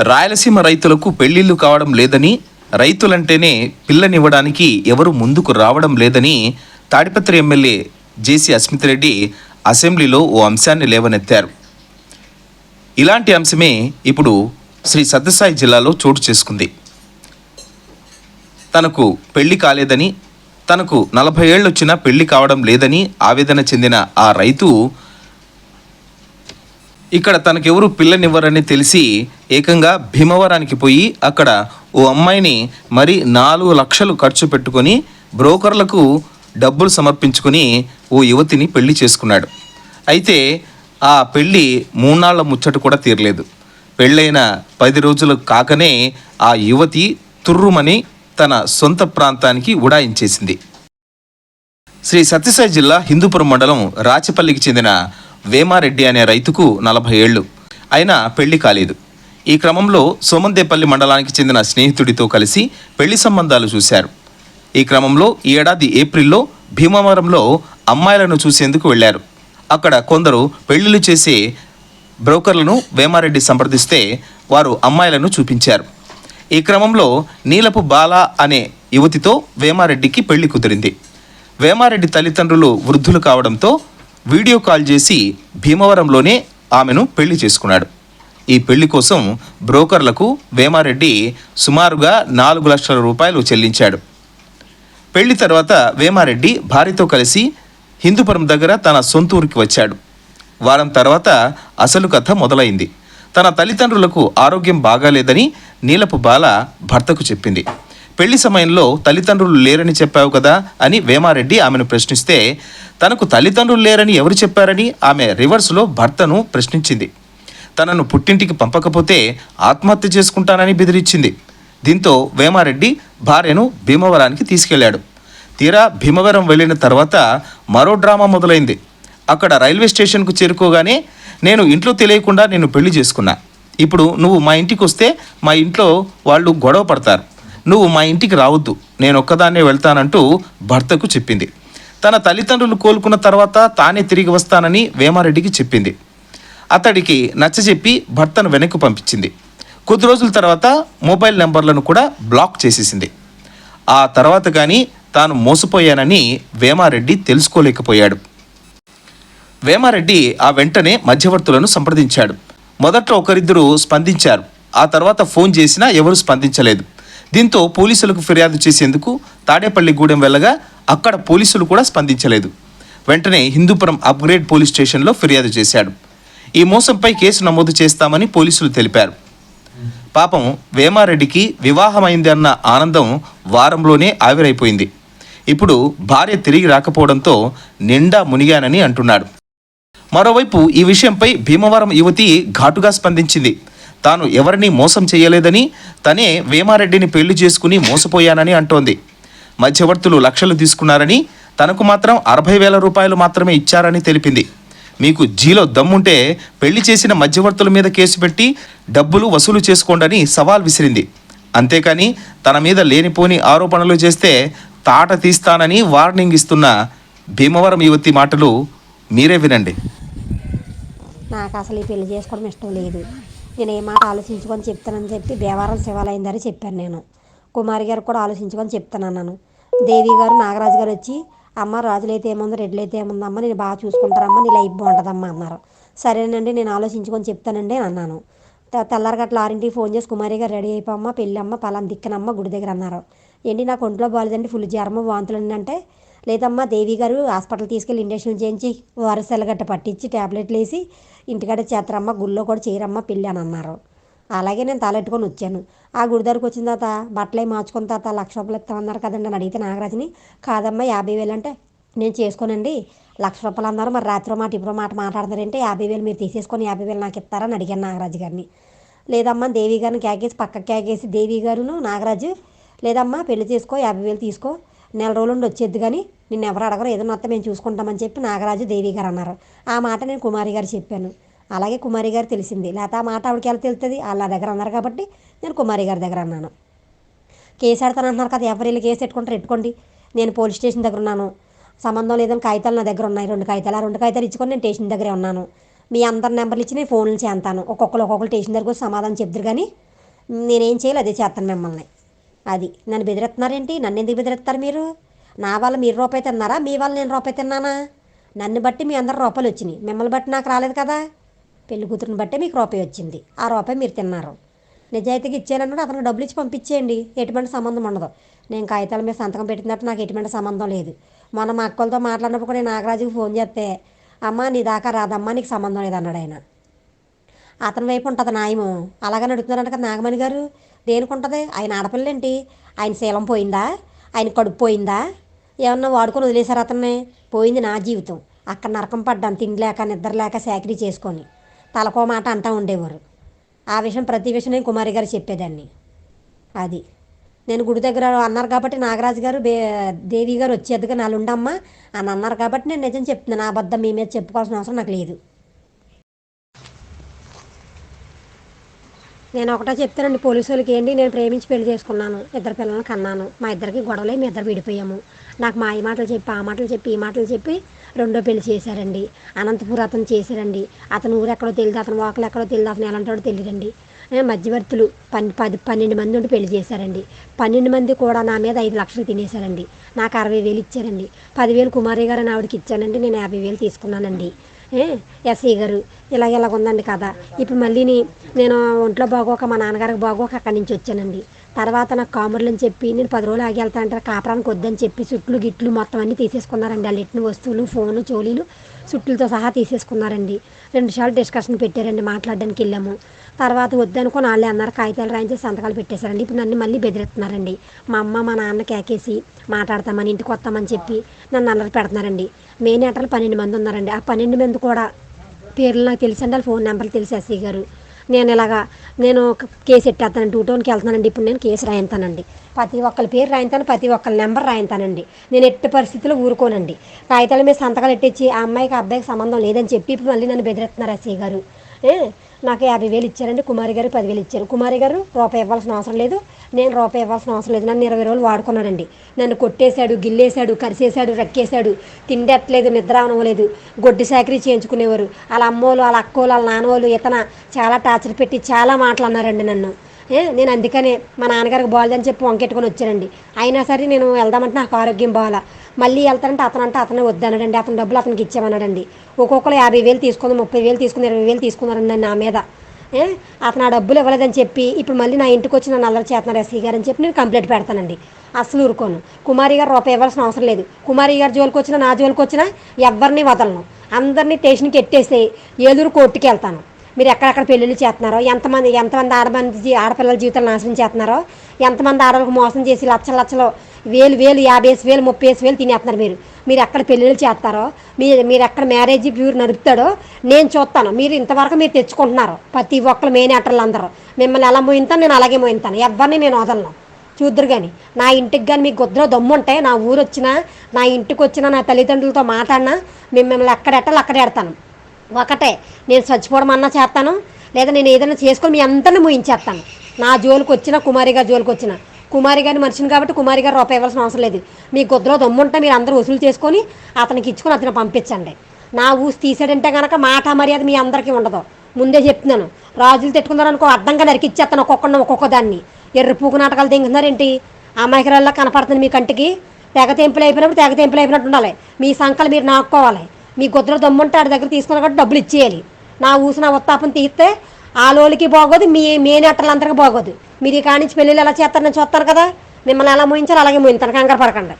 రాయలసీమ రైతులకు పెళ్ళిళ్ళు కావడం లేదని రైతులంటేనే పిల్లనివ్వడానికి ఎవరు ముందుకు రావడం లేదని తాడిపత్రి ఎమ్మెల్యే జేసీ అస్మితిరెడ్డి అసెంబ్లీలో ఓ అంశాన్ని లేవనెత్తారు. ఇలాంటి అంశమే ఇప్పుడు శ్రీ సత్యసాయి జిల్లాలో చోటు చేసుకుంది. తనకు పెళ్ళి కాలేదని తనకు నలభై ఏళ్ళు వచ్చినా పెళ్ళి కావడం లేదని ఆవేదన చెందిన ఆ రైతు ఇక్కడ తనకెవరు పిల్లనివ్వరని తెలిసి ఏకంగా భీమవరానికి పోయి అక్కడ ఓ అమ్మాయిని మరి నాలుగు లక్షలు ఖర్చు పెట్టుకొని బ్రోకర్లకు డబ్బులు సమర్పించుకొని ఓ యువతిని పెళ్ళి చేసుకున్నాడు. అయితే ఆ పెళ్ళి మూన్నాళ్ళ ముచ్చట కూడా తీరలేదు. పెళ్ళైన పది రోజులు కాకనే ఆ యువతి తుర్రుమని తన సొంత ప్రాంతానికి ఉడాయించేసింది. శ్రీ సత్యసాయి జిల్లా హిందూపురం మండలం రాచపల్లికి చెందిన వేమారెడ్డి అనే రైతుకు నలభై ఏళ్ళు. అయినా పెళ్ళి కాలేదు. ఈ క్రమంలో సోమందేపల్లి మండలానికి చెందిన స్నేహితుడితో కలిసి పెళ్ళి సంబంధాలు చూశారు. ఈ క్రమంలో ఈ ఏడాది ఏప్రిల్లో భీమవరంలో అమ్మాయిలను చూసేందుకు వెళ్ళారు అక్కడ కొందరు పెళ్ళిళ్ళు చేసే బ్రోకర్లను వేమారెడ్డి సంప్రదిస్తే వారు అమ్మాయిలను చూపించారు. ఈ క్రమంలో నీలపు బాల అనే యువతితో వేమారెడ్డికి పెళ్ళి కుదిరింది. వేమారెడ్డి తల్లిదండ్రులు వృద్ధులు కావడంతో వీడియో కాల్ చేసి భీమవరంలోనే ఆమెను పెళ్ళి చేసుకున్నాడు. ఈ పెళ్ళి కోసం బ్రోకర్లకు వేమారెడ్డి సుమారుగా నాలుగు లక్షల రూపాయలు చెల్లించాడు. పెళ్ళి తర్వాత వేమారెడ్డి భార్యతో కలిసి హిందూపురం దగ్గర తన సొంత ఊరికి వచ్చాడు. వారం తర్వాత అసలు కథ మొదలైంది. తన తల్లిదండ్రులకు ఆరోగ్యం బాగాలేదని నీలపు బాల భర్తకు చెప్పింది. పెళ్ళి సమయంలో తల్లిదండ్రులు లేరని చెప్పావు కదా అని వేమారెడ్డి ఆమెను ప్రశ్నిస్తే తనకు తల్లిదండ్రులు లేరని ఎవరు చెప్పారని ఆమె రివర్స్లో భర్తను ప్రశ్నించింది. తనను పుట్టింటికి పంపకపోతే ఆత్మహత్య చేసుకుంటానని బెదిరించింది. దీంతో వేమారెడ్డి భార్యను భీమవరానికి తీసుకెళ్ళాడు. తీరా భీమవరం వెళ్ళిన తర్వాత మరో డ్రామా మొదలైంది. అక్కడ రైల్వే స్టేషన్కు చేరుకోగానే నేను ఇంట్లో తెలియకుండా నేను పెళ్ళి చేసుకున్నా. ఇప్పుడు నువ్వు మా ఇంటికి వస్తే మా ఇంట్లో వాళ్ళు గొడవ పడతారు. నువ్వు మా ఇంటికి రావద్దు. నేను ఒక్కదాన్నే వెళ్తానంటూ భర్తకు చెప్పింది. తన తల్లిదండ్రులు కోలుకున్న తర్వాత తానే తిరిగి వస్తానని వేమారెడ్డికి చెప్పింది. అతడికి నచ్చజెప్పి భర్తను వెనక్కి పంపించింది. కొద్ది రోజుల తర్వాత మొబైల్ నెంబర్లను కూడా బ్లాక్ చేసేసింది. ఆ తర్వాత కానీ తాను మోసపోయానని వేమారెడ్డి తెలుసుకోలేకపోయాడు. వేమారెడ్డి ఆ వెంటనే మధ్యవర్తులను సంప్రదించాడు. మొదట్లో ఒకరిద్దరు స్పందించారు. ఆ తర్వాత ఫోన్ చేసినా ఎవరు స్పందించలేదు. దీంతో పోలీసులకు ఫిర్యాదు చేసేందుకు తాడేపల్లిగూడెం వెళ్ళగా అక్కడ పోలీసులు కూడా స్పందించలేదు. వెంటనే హిందూపురం అప్గ్రేడ్ పోలీస్ స్టేషన్లో ఫిర్యాదు చేశాడు. ఈ మోసంపై కేసు నమోదు చేస్తామని పోలీసులు తెలిపారు. పాపం వేమారెడ్డికి వివాహమైంది అన్న ఆనందం వారంలోనే ఆవిరైపోయింది. ఇప్పుడు భార్య తిరిగి రాకపోవడంతో నిండా మునిగానని అంటున్నాడు. మరోవైపు ఈ విషయంపై భీమవరం యువతి ఘాటుగా స్పందించింది. తాను ఎవరిని మోసం చేయలేదని తనే వేమారెడ్డిని పెళ్ళి చేసుకుని మోసపోయానని అంటోంది. మధ్యవర్తులు లక్షలు తీసుకున్నారని తనకు మాత్రం అరవై వేల రూపాయలు మాత్రమే ఇచ్చారని తెలిపింది. మీకు జీలో దమ్ముంటే పెళ్ళి చేసిన మధ్యవర్తుల మీద కేసు పెట్టి డబ్బులు వసూలు చేసుకోండని సవాల్ విసిరింది. అంతేకాని తన మీద లేనిపోని ఆరోపణలు చేస్తే తాట తీస్తానని వార్నింగ్ ఇస్తున్న భీమవరం యువతి మాటలు మీరే వినండి. నాకు అసలు ఈ పెళ్ళి చేసుకోవడం ఇష్టం లేదు. నేను ఏ మాట ఆలోచించుకొని చెప్తానని చెప్పి దేవారం శివాలయం దగ్గర చెప్పాను నేను. కుమారి గారు కూడా ఆలోచించుకొని చెప్తాను అన్నాను. దేవి గారు నాగరాజు గారు వచ్చి అమ్మ రాజులైతే ఏముంది రెడ్లైతే ఏముందమ్మ నేను బాగా చూసుకుంటారమ్మా నీ లైఫ్ బాగుంటుందమ్మా అన్నారు. సరేనండి నేను ఆలోచించుకొని చెప్తానండి అని అన్నాను. తెల్లారగట్ల ఆరింటికి ఫోన్ చేసి కుమారి గారు రెడీ అయిపోమ్మ పెళ్ళమ్మ పలాం దిక్కనమ్మ గుడి దగ్గర అన్నారు. ఏంటి నాకు ఒంట్లో బాగాలేదండి ఫుల్ జ్వరము వాంతులు అంటే లేదమ్మా దేవి గారు హాస్పిటల్ తీసుకెళ్ళి ఇంజక్షన్ చేయించి వరసలు గట్ట పట్టించి ట్యాబ్లెట్లు వేసి ఇంటికాడ చేస్తారమ్మ గుళ్ళో కూడా చేయరమ్మ పెళ్ళి అని అన్నారు అలాగే నేను తలెట్టుకొని వచ్చాను. ఆ గుడి దగ్గరకు వచ్చిన తర్వాత బట్టలు మార్చుకున్న తర్వాత లక్ష రూపాయలు ఇస్తామన్నారు కదండి అని అడిగితే నాగరాజుని. కాదమ్మా యాభై వేలు అంటే నేను చేసుకోనండి. లక్ష రూపాయలు అన్నారు. మరి రాత్రి మాట ఇప్పుడు మాట మాట్లాడతారంటే యాభై వేలు మీరు తీసేసుకొని యాభై వేలు నాకు ఇస్తారని అడిగాను నాగరాజు గారిని. లేదమ్మా దేవి గారిని క్యాకేసి పక్క క్యాకేసి దేవి గారును నాగరాజు లేదమ్మా పెళ్ళి చేసుకో యాభై వేలు తీసుకో నెల రోజులు ఉండి వచ్చేద్ది కానీ నిన్ను ఎవరు అడగరు. ఏదైనా వస్తే మేము చూసుకుంటామని చెప్పి నాగరాజు దేవి గారు అన్నారు. ఆ మాట నేను కుమారి గారు చెప్పాను. అలాగే కుమారి గారు తెలిసింది. లేకపోతే ఆ మాట ఆవిడకి ఎలా తెలుస్తుంది? వాళ్ళ దగ్గర అన్నారు కాబట్టి నేను కుమారి గారి దగ్గర అన్నాను. కేసు పెడతాను అంటున్నారు కదా ఎవరు వెళ్ళి కేసు పెట్టుకుంటారు పెట్టుకోండి నేను పోలీస్ స్టేషన్ దగ్గర ఉన్నాను. సంబంధం లేదని కాగితాలు నా దగ్గర ఉన్నాయి. రెండు కాగితాలు. ఆ రెండు కాగితాలు ఇచ్చుకొని నేను స్టేషన్ దగ్గరే ఉన్నాను. మీ అందరి నెంబర్లు ఇచ్చి నేను ఫోన్లు చేస్తాను. ఒక్కొక్కరు ఒక్కొక్కరు స్టేషన్ దగ్గరకు సమాధానం చెప్తారు కానీ నేనేం చేయాలి అదే చేస్తాను మిమ్మల్ని. అది. నన్ను బెదిరిస్తున్నారేంటి? నన్ను ఎందుకు బెదిరిస్తారు మీరు? నా వల్ల మీరు రూపాయి తిన్నారా? మీ వల్ల నేను రూపాయి తిన్నానా? నన్ను బట్టి మీ అందరు రూపాయలు వచ్చినాయి. మిమ్మల్ని బట్టి నాకు రాలేదు కదా? పెళ్ళి కూతురుని బట్టే మీకు రూపాయి వచ్చింది. ఆ రూపాయి మీరు తిన్నారు. నిజాయితీగా ఇచ్చానన్నాడు అతను డబ్బులు ఇచ్చి పంపించేయండి. ఎటువంటి సంబంధం ఉండదు. నేను కాగితాల మీద సంతకం పెట్టినట్టు నాకు ఎటువంటి సంబంధం లేదు. మొన్న మా అక్కలతో మాట్లాడినప్పుడు కూడా నేను నాగరాజుకి ఫోన్ చేస్తే అమ్మ నీ దాకా రాదమ్మా నీకు సంబంధం లేదు అన్నాడు ఆయన. అతని వైపు ఉంటుంది న్యాయము. అలాగని అడుగుతున్నారంట కదా నాగమణి గారు. దేనికి ఉంటుంది ఆయన ఆడపిల్లేంటి? ఆయన శీలం పోయిందా? ఆయన కడుపు పోయిందా? ఏమన్నా వాడుకొని వదిలేశారు అతన్ని? పోయింది నా జీవితం. అక్కడ నరకం పడ్డాను తిండి లేక నిద్ర లేక సేకరీ చేసుకొని. తలకో మాట అంటూ ఉండేవారు. ఆ విషయం ప్రతి విషయం నేను కుమారి గారు చెప్పేదాన్ని. అది. నేను గుడి దగ్గర అన్నారు కాబట్టి నాగరాజు గారు బే దేవి గారు వచ్చేదిగా నాలుండమ్మ ఉండమ్మా అని అన్నారు కాబట్టి నేను నిజం చెప్తున్నాను నా అబద్ధం మీ మీద చెప్పుకోవాల్సిన అవసరం నాకు లేదు. నేను ఒకటే చెప్తానండి పోలీసు వాళ్ళకి ఏంటి నేను ప్రేమించి పెళ్ళి చేసుకున్నాను ఇద్దరు పిల్లల్ని కన్నాను మా ఇద్దరికి గొడవలే మీ ఇద్దరు విడిపోయాము. నాకు మా ఈ మాటలు చెప్పి ఆ మాటలు చెప్పి ఈ మాటలు చెప్పి రెండో పెళ్ళి చేశారండి. అనంతపురం అతను చేశారండి. అతను ఊరు ఎక్కడో తెలియదు అతను వాకలు ఎక్కడో తెలియదు అతను ఎలాంటి తెలియదండి. మధ్యవర్తులు పన్ పది పన్నెండు మంది ఉండి పెళ్ళి చేశారండి. పన్నెండు మంది కూడా నా మీద ఐదు లక్షలు తినేశారండి. నాకు అరవై వేలు ఇచ్చారండి. పదివేలు కుమారి గారు అని ఆవిడకి ఇచ్చానండి నేను యాభై వేలు తీసుకున్నానండి. ఎస్ఐ గారు ఇలాగ ఇలాగ ఉందండి కదా ఇప్పుడు మళ్ళీని నేను ఒంట్లో బాగోక మా నాన్నగారికి బాగోక అక్కడి నుంచి వచ్చానండి. తర్వాత నాకు కామర్లు అని చెప్పి నేను పది రోజులు ఆగి వెళ్తా అంటే కాపురానికి వద్దని చెప్పి చుట్లు గిట్లు మొత్తం అన్నీ తీసేసుకున్నారండి. వాళ్ళు ఎట్టిన వస్తువులు ఫోను చోలీలు చుట్లతో సహా తీసేసుకున్నారండి. రెండు సార్లు డిస్కషన్ పెట్టారండి మాట్లాడడానికి వెళ్ళాము. తర్వాత వద్దనుకొని వాళ్ళే అన్నారు కాగితాలు రాయించి సంతకాలు పెట్టేశారండి. ఇప్పుడు నన్ను మళ్ళీ బెదిరిస్తున్నారండి. మా అమ్మ మా నాన్న కేకేసి మాట్లాడతామని ఇంటికి వస్తామని చెప్పి నన్ను అల్లరి పెడుతున్నారండి. మెయిన్ మేనేటర్లు పన్నెండు మంది ఉన్నారండి. ఆ పన్నెండు మంది కూడా పేర్లు నాకు తెలుసండి. వాళ్ళ ఫోన్ నెంబర్లు తెలిసి ఎస్సీ గారు. నేను ఇలాగా నేను ఒక కేసు ఎట్టేస్తాను టూ టౌన్కి వెళ్తానండి ఇప్పుడు నేను కేసు రాయింతానండి ప్రతి ఒక్కరి పేరు రాయంతాను ప్రతి ఒక్కరి నెంబర్ రాయింతానండి నేను ఎట్టి పరిస్థితుల్లో ఊరుకోనండి. కాగితాల మీద సంతకాలు ఎట్టించి ఆ అమ్మాయికి అబ్బాయికి సంబంధం లేదని చెప్పి ఇప్పుడు మళ్ళీ నన్ను బెదిరిస్తున్నారు ఎస్సీ గారు. నాకు యాభై వేలు ఇచ్చారండి. కుమారి గారు పదివేలు ఇచ్చారు. కుమారి గారు రూపాయి ఇవ్వాల్సిన అవసరం లేదు. నేను రూపాయి ఇవ్వాల్సిన అవసరం లేదు. నన్ను ఇరవై రోజులు వాడుకున్నానండి నన్ను కొట్టేశాడు గిల్లేశాడు కరిసేశాడు రెక్కేశాడు. తిండెట్టలేదు నిద్ర అనవలేదు గొడ్డి సాకరీ చేయించుకునేవారు. వాళ్ళ అమ్మోళ్ళు వాళ్ళ అక్కోళ్ళు వాళ్ళ నాన్నోళ్ళు ఇతన చాలా టార్చర్ పెట్టి చాలా మాటలు అన్నారండి నన్ను. నేను అందుకనే మా నాన్నగారికి బాగాలేదని చెప్పి వంకెట్టుకొని వచ్చానండి. అయినా సరే నేను వెళ్దామంటే నాకు ఆరోగ్యం బాగాల మళ్ళీ వెళ్తానంటే అతను అంటే అతనే వద్దన్నాడండి. అతని డబ్బులు అతనికి ఇచ్చామన్నాడండి ఒక్కొక్కరు యాభై వేలు తీసుకుంది ముప్పై వేలు తీసుకుంది ఇరవై వేలు తీసుకున్నారండి నా మీద. అతను ఆ డబ్బులు ఇవ్వలేదని చెప్పి ఇప్పుడు మళ్ళీ నా ఇంటికి వచ్చి నన్ను అల్లరి చేస్తున్నారు ఎస్సీ గారు అని చెప్పి నేను కంప్లైంట్ పెడతానండి. అసలు ఊరుకోను. కుమారి గారు రూపాయి ఇవ్వాల్సిన అవసరం లేదు. కుమారి గారు జోలికి వచ్చినా నా జోలికి వచ్చినా ఎవరిని వదలను. అందరినీ స్టేషన్కి ఎట్టేసి ఏలూరు కోర్టుకి వెళ్తాను. మీరు ఎక్కడెక్కడ పెళ్ళిళ్ళు చేస్తున్నారో ఎంతమంది ఎంతమంది ఆడమంది ఆడపిల్లల జీవితాలు నాశనం చేస్తున్నారో ఎంతమంది ఆడవాళ్ళకి మోసం చేసి లక్షల లక్షలు వేలు వేలు యాభై వేలు ముప్పై వేలు తినేస్తున్నారు మీరు. మీరు ఎక్కడ పెళ్ళిళ్ళు చేస్తారో మీరు మీరు ఎక్కడ మ్యారేజ్ ప్యూర్ నడుపుతాడో నేను చూస్తాను. మీరు ఇంతవరకు మీరు తెచ్చుకుంటున్నారు. ప్రతి ఒక్కరు మేనేటర్లు అందరూ. మిమ్మల్ని ఎలా మోయింతాను నేను అలాగే మోయింతాను. ఎవరిని నేను వదలను. చూద్దరు కానీ నా ఇంటికి కానీ మీకు గుద్ర దమ్ముంటే నా ఊరు వచ్చినా నా ఇంటికి వచ్చినా నా తల్లిదండ్రులతో మాట్లాడినా మిమ్మల్ని ఎక్కడెట్టాలో అక్కడ ఎడతాను. ఒకటే నేను చచ్చిపోవడం అన్నా చేస్తాను లేదా నేను ఏదైనా చేసుకొని మీ అందరిని ముయించేస్తాను. నా జోలికి వచ్చిన కుమారి గారి జోలికి వచ్చిన కుమారి గారిని మనిషిని కాబట్టి కుమారి గారు రూపాయి ఇవ్వాల్సిన అవసరం లేదు. మీ గుద్దలో దమ్ముంటే మీరు అందరూ వసూలు చేసుకొని అతనికి ఇచ్చుకొని అతను పంపించండి. నా ఊసి తీసాడంటే కనుక మాట మర్యాద మీ అందరికీ ఉండదు. ముందే చెప్తున్నాను. రాజులు తెట్టుకున్నారు అనుకో అడ్డంగా నరికిచ్చేస్తాను ఒక్కొక్కడిని ఒక్కొక్క దాన్ని. ఎర్ర పూకు నాటకాలు దింగుతున్నారేంటి? అమాయకురాల్లో కనపడుతుంది మీ కంటికి. తెగ తెంపులు అయిపోయినప్పుడు తెగ తెంపులు అయిపోయినట్టు ఉండాలి. మీ సంకలు మీరు నాక్కోవాలి. మీ గుద్దలో దమ్ముంటే ఆడి దగ్గర తీసుకున్న కాబట్టి డబ్బులు ఇచ్చేయాలి. నా ఊసిన ఉత్తాపం తీస్తే ఆ లోలికి బాగోదు మీ మేనట్టలందరికీ బాగోదు మీరు ఈ కానించి పెళ్ళిళ్ళు ఎలా చేస్తారని చూస్తారు కదా? మిమ్మల్ని ఎలా మోయించాలో అలాగే మోయింతాను కంగారు పడకండి.